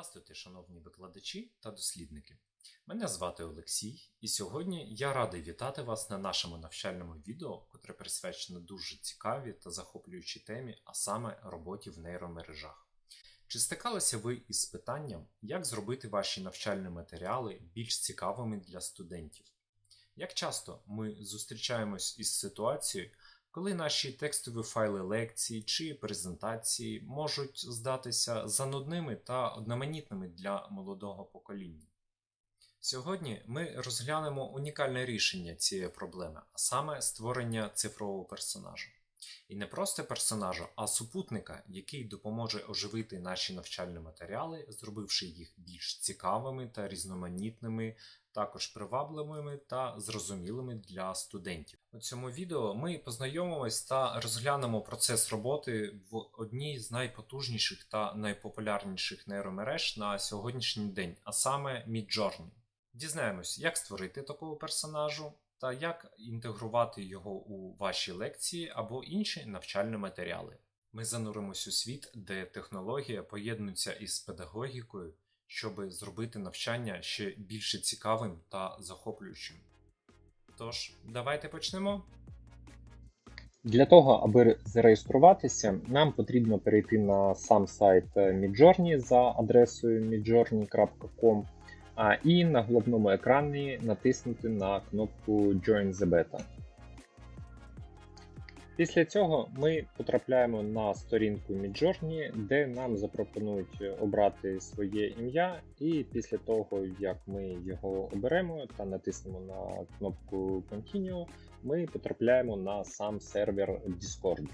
Здравствуйте, шановні викладачі та дослідники. Мене звати Олексій, і сьогодні я радий вітати вас на нашому навчальному відео, котре присвячено дуже цікавій та захоплюючій темі, а саме роботі в нейромережах. Чи стикалися ви із питанням, як зробити ваші навчальні матеріали більш цікавими для студентів? Як часто ми зустрічаємось із ситуацією, коли наші текстові файли лекцій чи презентації можуть здатися занудними та одноманітними для молодого покоління. Сьогодні ми розглянемо унікальне рішення цієї проблеми, а саме створення цифрового персонажа. І не просто персонажа, а супутника, який допоможе оживити наші навчальні матеріали, зробивши їх більш цікавими та різноманітними, також привабливими та зрозумілими для студентів. У цьому відео ми познайомимось та розглянемо процес роботи в одній з найпотужніших та найпопулярніших нейромереж на сьогоднішній день, а саме Midjourney. Дізнаємось, як створити такого персонажу та як інтегрувати його у ваші лекції або інші навчальні матеріали. Ми зануримось у світ, де технологія поєднується із педагогікою, щоб зробити навчання ще більше цікавим та захоплюючим. Тож, давайте почнемо. Для того, аби зареєструватися, нам потрібно перейти на сам сайт Midjourney за адресою midjourney.com і на головному екрані натиснути на кнопку Join the Beta. Після цього ми потрапляємо на сторінку Midjourney, де нам запропонують обрати своє ім'я, і після того, як ми його оберемо та натиснемо на кнопку Continue, ми потрапляємо на сам сервер Discord.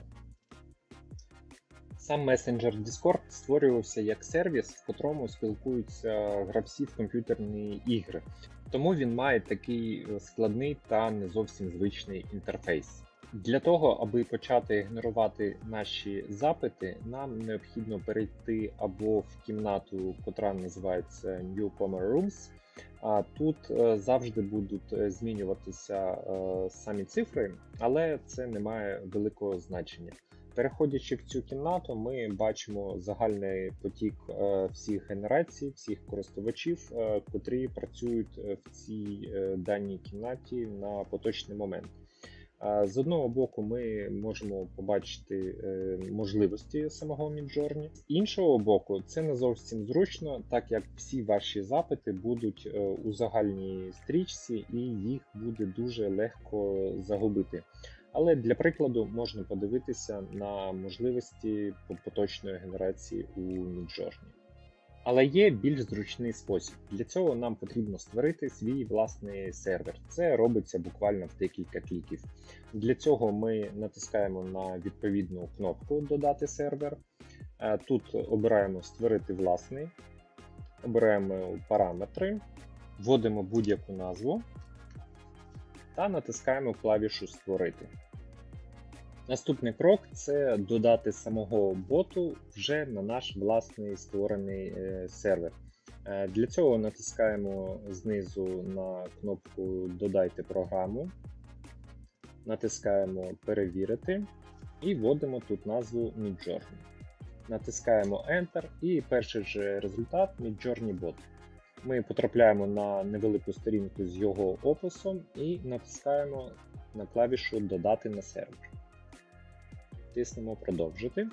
Сам месенджер Discord створювався як сервіс, в котрому спілкуються гравці в комп'ютерні ігри. Тому він має такий складний та не зовсім звичний інтерфейс. Для того, аби почати генерувати наші запити, нам необхідно перейти або в кімнату, котра називається Newcomer Rooms. А тут е, завжди будуть е, змінюватися е, самі цифри, але це не має великого значення. Переходячи в цю кімнату, ми бачимо загальний потік всіх генерацій, всіх користувачів, котрі працюють в цій даній кімнаті на поточний момент. З одного боку, ми можемо побачити можливості самого Midjourney. З іншого боку, це не зовсім зручно, так як всі ваші запити будуть у загальній стрічці, і їх буде дуже легко загубити. Але для прикладу можна подивитися на можливості поточної генерації у Midjourney. Але є більш зручний спосіб. Для цього нам потрібно створити свій власний сервер. Це робиться буквально в декілька кліків. Для цього ми натискаємо на відповідну кнопку Додати сервер. Тут обираємо Створити власний, обираємо параметри, вводимо будь-яку назву та натискаємо клавішу Створити. Наступний крок це додати самого боту вже на наш власний створений сервер. Для цього натискаємо знизу на кнопку Додайте програму, натискаємо Перевірити і вводимо тут назву Midjourney. Натискаємо Enter і перший же результат Midjourney Bot. Ми потрапляємо на невелику сторінку з його описом і натискаємо на клавішу Додати на сервер тиснемо продовжити.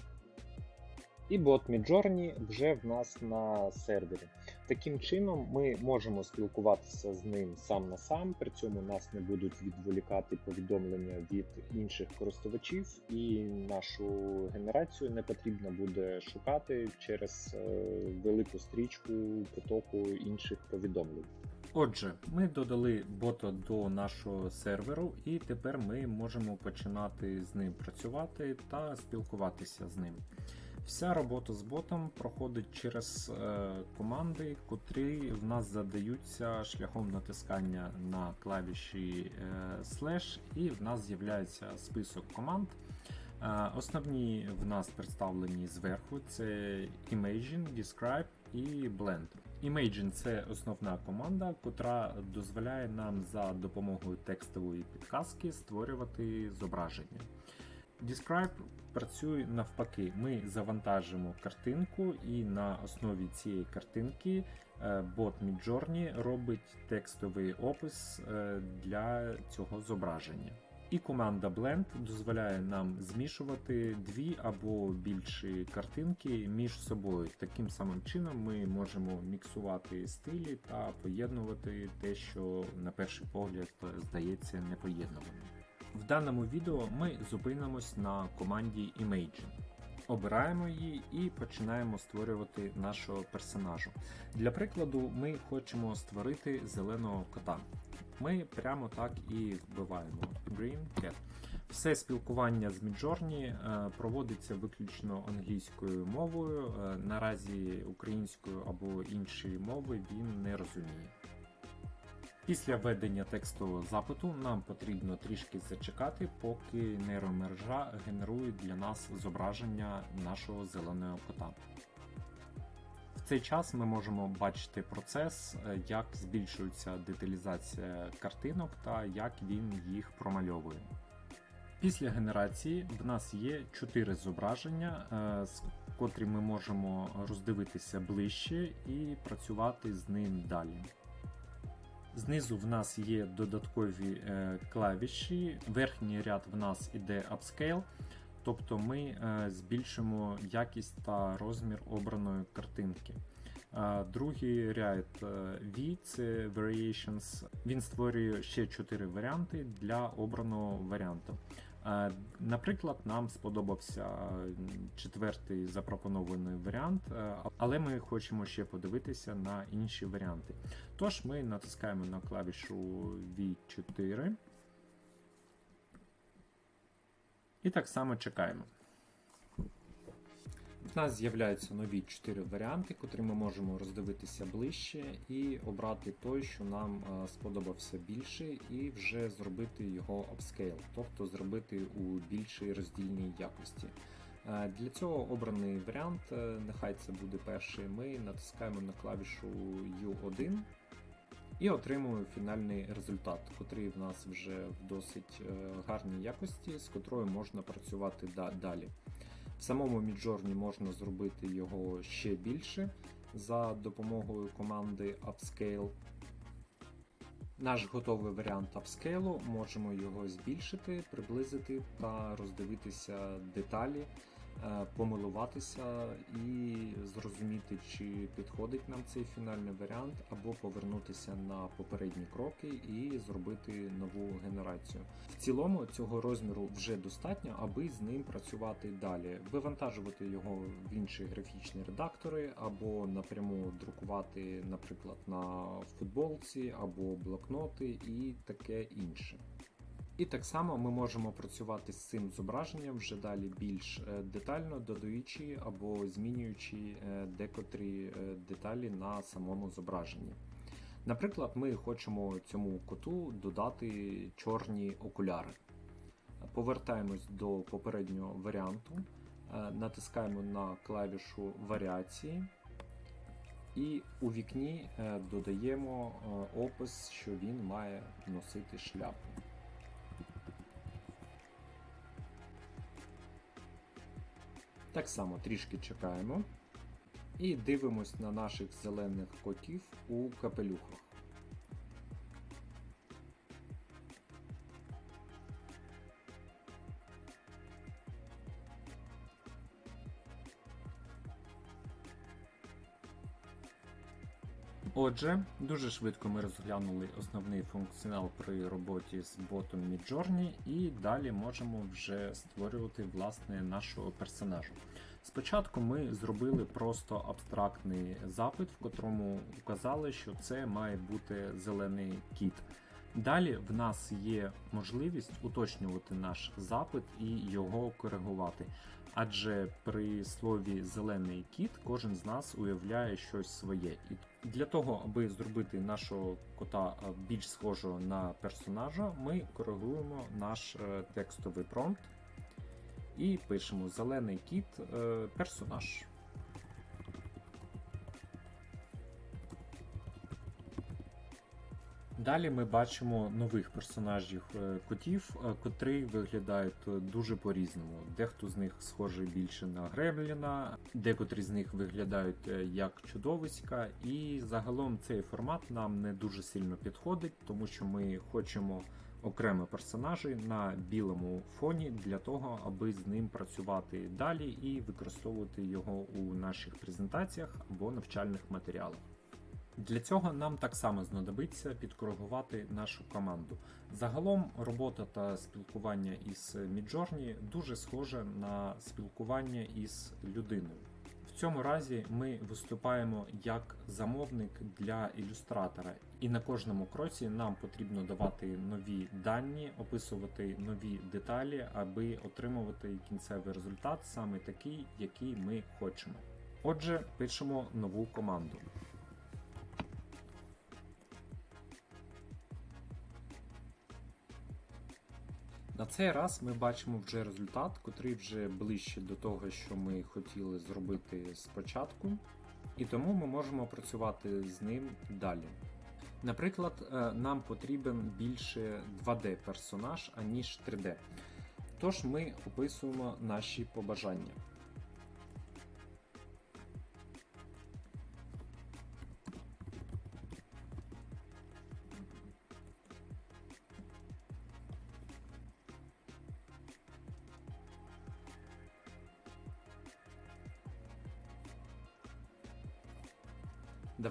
І бот Midjourney вже в нас на сервері. Таким чином, ми можемо спілкуватися з ним сам на сам, при цьому нас не будуть відволікати повідомлення від інших користувачів, і нашу генерацію не потрібно буде шукати через велику стрічку потоку інших повідомлень. Отже, ми додали бота до нашого серверу, і тепер ми можемо починати з ним працювати та спілкуватися з ним. Вся робота з ботом проходить через е, команди, котрі в нас задаються шляхом натискання на клавіші е, слеш, і в нас з'являється список команд. Е, основні в нас представлені зверху: це Imagine, Describe і Blend. Imagine це основна команда, котра дозволяє нам за допомогою текстової підказки створювати зображення. Describe працює навпаки. Ми завантажимо картинку, і на основі цієї картинки е, бот Midjourney робить текстовий опис е, для цього зображення. І команда Blend дозволяє нам змішувати дві або більші картинки між собою. Таким самим чином ми можемо міксувати стилі та поєднувати те, що на перший погляд здається непоєднуваним. В даному відео ми зупинимось на команді Imagine. Обираємо її і починаємо створювати нашого персонажа. Для прикладу, ми хочемо створити зеленого кота. Ми прямо так і вбиваємо Green. Все спілкування з Midjourney е, проводиться виключно англійською мовою. Е, Наразі українською або іншої мови він не розуміє. Після введення текстового запиту нам потрібно трішки зачекати, поки нейромережа генерує для нас зображення нашого зеленого кота. В цей час ми можемо бачити процес, е, як збільшується деталізація картинок та як він їх промальовує. Після генерації в нас є чотири зображення, е, з котрі ми можемо роздивитися ближче і працювати з ним далі. Знизу в нас є додаткові е, клавіші, верхній ряд в нас іде Upscale, тобто ми е, збільшимо якість та розмір обраної картинки. Е, Другий ряд е, V це Variations. Він створює ще 4 варіанти для обраного варіанту. Наприклад, нам сподобався четвертий запропонований варіант, але ми хочемо ще подивитися на інші варіанти. Тож ми натискаємо на клавішу V4 і так само чекаємо. В нас з'являються нові 4 варіанти, котрі ми можемо роздивитися ближче і обрати той, що нам е, сподобався більше, і вже зробити його upscale, тобто зробити у більшій роздільній якості. Е, Для цього обраний варіант, е, нехай це буде перший. Ми натискаємо на клавішу U1 і отримуємо фінальний результат, котрий в нас вже в досить е, гарній якості, з котрою можна працювати далі. В самому Midjourney можна зробити його ще більше за допомогою команди Upscale. Наш готовий варіант апскейлу, можемо його збільшити, приблизити та роздивитися деталі, помилуватися і зрозуміти, чи підходить нам цей фінальний варіант, або повернутися на попередні кроки і зробити нову генерацію. В цілому цього розміру вже достатньо, аби з ним працювати далі, вивантажувати його в інші графічні редактори, або напряму друкувати, наприклад, на футболці або блокноти і таке інше. І так само ми можемо працювати з цим зображенням вже далі більш е, детально, додаючи або змінюючи е, декотрі е, деталі на самому зображенні. Наприклад, ми хочемо цьому коту додати чорні окуляри. Повертаємось до попереднього варіанту, натискаємо на клавішу варіації. І у вікні додаємо опис, що він має носити шляпу. Так само трішки чекаємо і дивимось на наших зелених котів у капелюхах. Отже, дуже швидко ми розглянули основний функціонал при роботі з ботом Midjourney і далі можемо вже створювати власне нашого персонажа. Спочатку ми зробили просто абстрактний запит, в котрому вказали, що це має бути зелений кіт. Далі в нас є можливість уточнювати наш запит і його коригувати. Адже при слові зелений кіт кожен з нас уявляє щось своє. І для того, аби зробити нашого кота е, більш схожого на персонажа, ми коригуємо наш е, текстовий промпт і пишемо зелений кіт е, персонаж. Далі ми бачимо нових персонажів е, котів, е, котрі виглядають е, дуже по-різному. Дехто з них схожий більше на Гребліна, декотрі з них виглядають як чудовиська, і загалом цей формат нам не дуже сильно підходить, тому що ми хочемо окремі персонажі на білому фоні для того, аби з ним працювати далі і використовувати його у наших презентаціях або навчальних матеріалах. Для цього нам так само знадобиться підкоригувати нашу команду. Загалом робота та спілкування із Midjourney дуже схоже на спілкування із людиною. В цьому разі ми виступаємо як замовник для ілюстратора, і на кожному кроці нам потрібно давати нові дані, описувати нові деталі, аби отримувати кінцевий результат саме такий, який ми хочемо. Отже, пишемо нову команду. На цей раз ми бачимо вже результат, котрий вже ближче до того, що ми хотіли зробити спочатку, і тому ми можемо працювати з ним далі. Наприклад, е, нам потрібен більше 2D персонаж, аніж 3D. Тож ми описуємо наші побажання.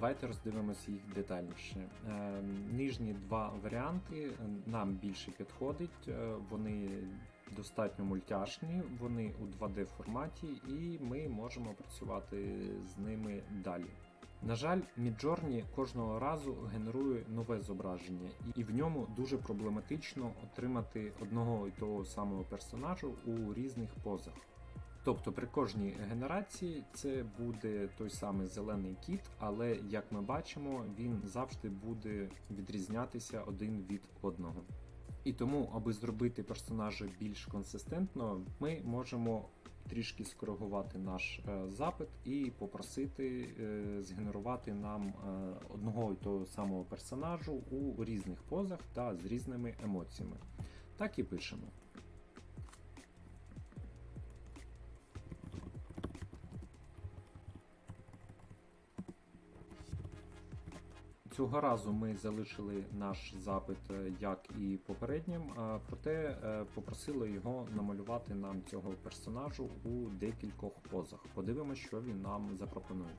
Давайте роздивимося їх детальніше. Е, Нижні два варіанти е, нам більше підходить. Е, Вони достатньо мультяшні, вони у 2D форматі, і ми можемо працювати з ними далі. На жаль, Midjourney кожного разу генерує нове зображення, і в ньому дуже проблематично отримати одного і того самого персонажу у різних позах. Тобто при кожній генерації це буде той самий зелений кіт, але як ми бачимо, він завжди буде відрізнятися один від одного. І тому, аби зробити персонажа більш консистентно, ми можемо трішки скоригувати наш е, запит і попросити е, згенерувати нам е, одного і того самого персонажу у різних позах та з різними емоціями. Так і пишемо. Цього разу ми залишили наш запит е, як і попереднім, проте е, попросили його намалювати нам цього персонажу у декількох позах. Подивимося, що він нам запропонує.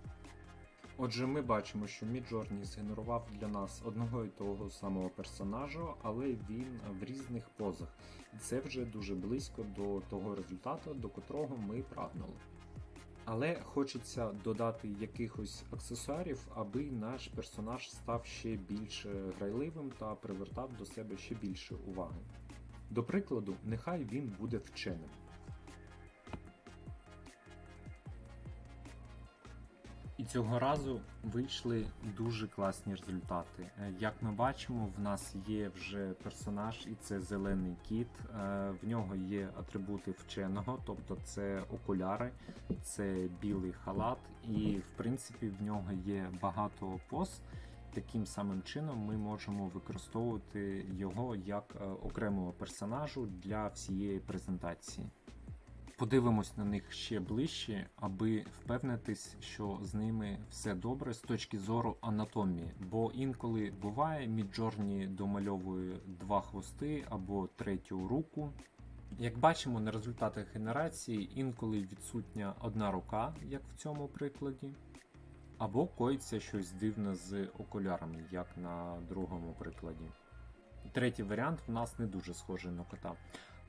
Отже, ми бачимо, що Midjourney згенерував для нас одного і того самого персонажа, але він в різних позах. І це вже дуже близько до того результату, до котрого ми прагнули. Але хочеться додати якихось аксесуарів, аби наш персонаж став ще більш грайливим та привертав до себе ще більше уваги. До прикладу, нехай він буде вченим. І цього разу вийшли дуже класні результати. Е, Як ми бачимо, в нас є вже персонаж, і це зелений кіт. Е, В нього є атрибути вченого, тобто це окуляри, це білий халат, і в принципі в нього є багато поз. Таким самим чином ми можемо використовувати його як е, окремого персонажу для всієї презентації. Подивимось на них ще ближче, аби впевнитись, що з ними все добре з точки зору анатомії. Бо інколи буває, Міджорні домальовує два хвости або третю руку. Як бачимо на результатах генерації, інколи відсутня одна рука, як в цьому прикладі, або коїться щось дивне з окулярами, як на другому прикладі. Третій варіант в нас не дуже схожий на кота.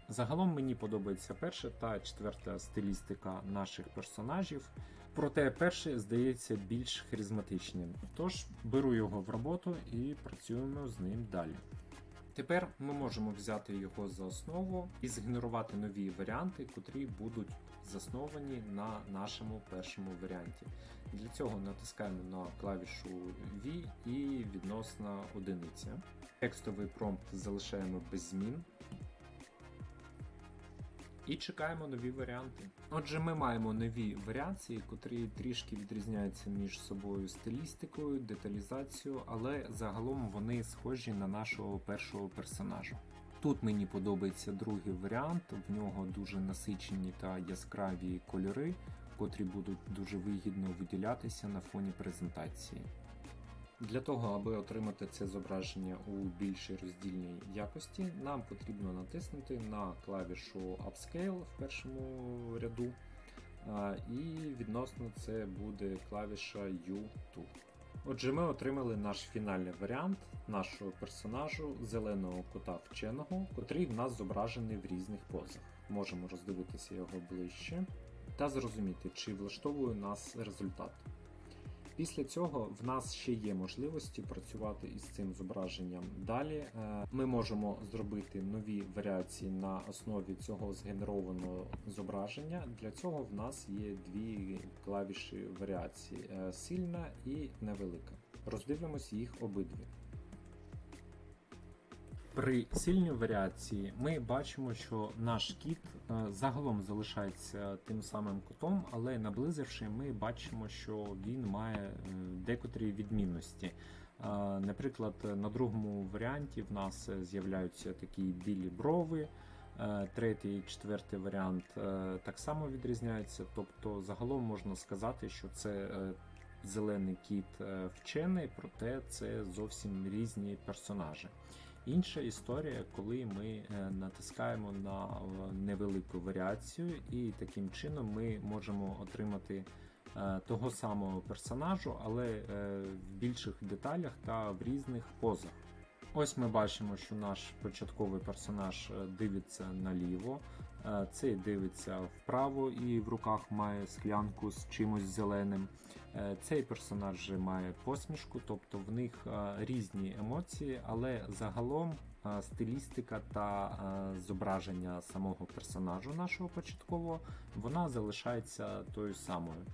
Загалом мені подобається перша та четверта стилістика наших персонажів, проте перший здається більш харизматичним. Тож беру його в роботу і працюємо з ним далі. Тепер ми можемо взяти його за основу і згенерувати нові варіанти, котрі будуть засновані на нашому першому варіанті. Для цього натискаємо на клавішу V і відносна одиниця. Текстовий промпт залишаємо без змін. І чекаємо нові варіанти. Отже, ми маємо нові варіації, котрі трішки відрізняються між собою стилістикою, деталізацією, але загалом вони схожі на нашого першого персонажа. Тут мені подобається другий варіант, в нього дуже насичені та яскраві кольори, котрі будуть дуже вигідно виділятися на фоні презентації. Для того, аби отримати це зображення у більшій роздільній якості, нам потрібно натиснути на клавішу Upscale в першому ряду, і відносно це буде клавіша U2. Отже, ми отримали наш фінальний варіант нашого персонажу зеленого кота вченого, котрий в нас зображений в різних позах. Можемо роздивитися його ближче та зрозуміти, чи влаштовує нас результат. Після цього в нас ще є можливості працювати із цим зображенням далі. Е, Ми можемо зробити нові варіації на основі цього згенерованого зображення. Для цього в нас є дві клавіші варіації: е, сильна і невелика. Роздивимось їх обидві. При сильній варіації ми бачимо, що наш кіт е, загалом залишається тим самим котом, але наблизивши, ми бачимо, що він має е, декотрі відмінності. Е, Наприклад, на другому варіанті в нас з'являються такі білі брови. Третій, четвертий варіант так само відрізняється. Тобто, загалом можна сказати, що це зелений кіт вчений, проте це зовсім різні персонажі. Інша історія, коли ми е, натискаємо на е, невелику варіацію, і таким чином ми можемо отримати е, того самого персонажу, але в більших деталях та в різних позах. Ось ми бачимо, що наш початковий персонаж дивиться наліво, цей дивиться вправо і в руках має склянку з чимось зеленим. Е, Цей персонаж має посмішку, тобто в них е, різні емоції, але загалом е, стилістика та е, зображення самого персонажу нашого початкового вона залишається тою самою.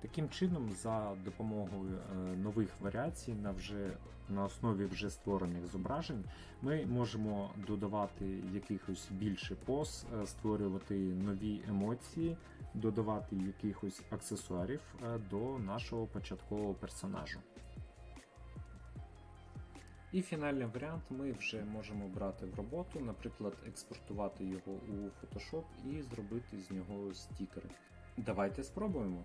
Таким чином, за допомогою е, нових варіацій на вже на основі вже створених зображень, ми можемо додавати якихось більше поз, е, створювати нові емоції, додавати якихось аксесуарів е, до нашого початкового персонажу. І фінальний варіант ми вже можемо брати в роботу, наприклад, експортувати його у Photoshop і зробити з нього стікери. Давайте спробуємо.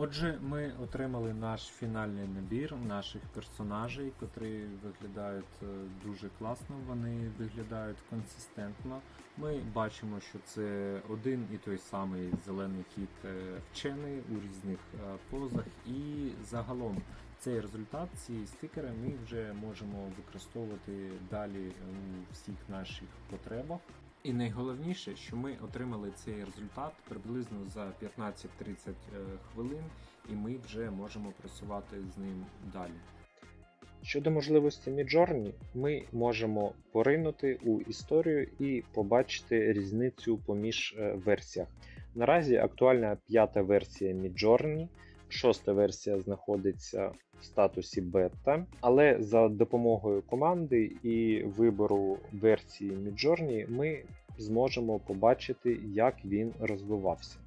Отже, ми отримали наш фінальний набір наших персонажей, котрі виглядають е, дуже класно, вони виглядають консистентно. Ми бачимо, що це один і той самий зелений кіт е, вчений у різних е, позах, і загалом цей результат, ці стикери ми вже можемо використовувати далі у всіх наших потребах. І найголовніше, що ми отримали цей результат приблизно за 15-30 е, хвилин, і ми вже можемо працювати з ним далі. Щодо можливості Midjourney, ми можемо поринути у історію і побачити різницю поміж е, версіях. Наразі актуальна п'ята версія Midjourney, шоста версія знаходиться в статусі бета, але за допомогою команди і вибору версії Midjourney ми зможемо побачити, як він розвивався.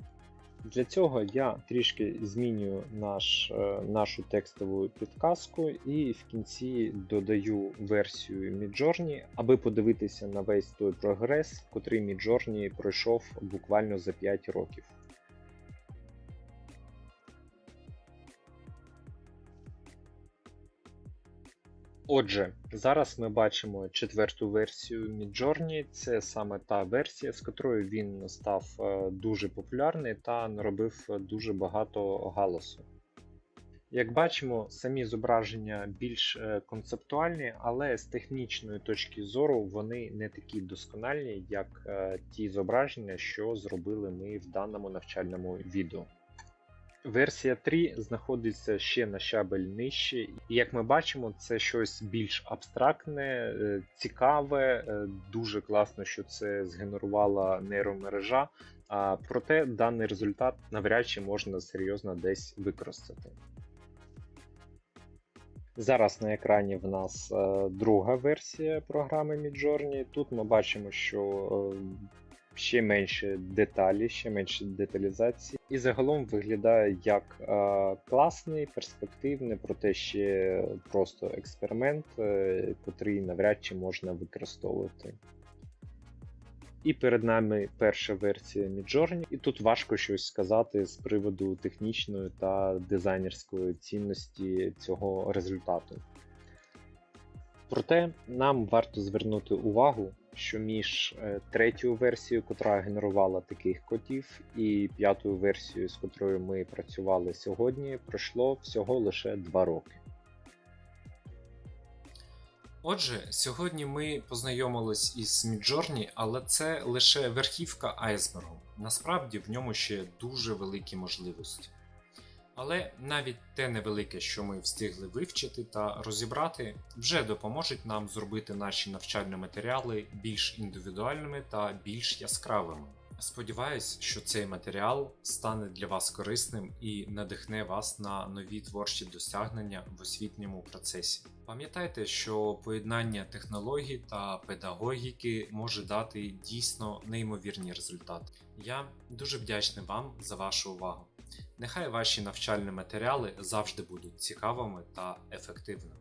Для цього я трішки змінюю наш, е, нашу текстову підказку і в кінці додаю версію Midjourney, аби подивитися на весь той прогрес, котрий Midjourney пройшов буквально за 5 років. Отже, зараз ми бачимо четверту версію Midjourney. Це саме та версія, з котрою він став е, дуже популярний та наробив дуже багато галасу. Як бачимо, самі зображення більш е, концептуальні, але з технічної точки зору вони не такі доскональні, як е, ті зображення, що зробили ми в даному навчальному відео. Версія 3 знаходиться ще на щабель нижче, і як ми бачимо, це щось більш абстрактне, е, цікаве. е, Дуже класно, що це згенерувала нейромережа. Проте даний результат навряд чи можна серйозно десь використати. Зараз на екрані в нас е, друга версія програми Midjourney. Тут ми бачимо, що ще менше деталі, ще менше деталізації. І загалом виглядає як е, класний, перспективний, проте ще просто експеримент, е, котрий навряд чи можна використовувати. І перед нами перша версія Midjourney, і тут важко щось сказати з приводу технічної та дизайнерської цінності цього результату. Проте нам варто звернути увагу, що між е, третьою версією, котра генерувала таких котів, і п'ятою версією, з котрою ми працювали сьогодні, пройшло всього лише 2 роки. Отже, сьогодні ми познайомились із Midjourney, але це лише верхівка айсбергу. Насправді в ньому ще дуже великі можливості. Але навіть те невелике, що ми встигли вивчити та розібрати, вже допоможуть нам зробити наші навчальні матеріали більш індивідуальними та більш яскравими. Сподіваюсь, що цей матеріал стане для вас корисним і надихне вас на нові творчі досягнення в освітньому процесі. Пам'ятайте, що поєднання технологій та педагогіки може дати дійсно неймовірні результати. Я дуже вдячний вам за вашу увагу. Нехай ваші навчальні матеріали завжди будуть цікавими та ефективними.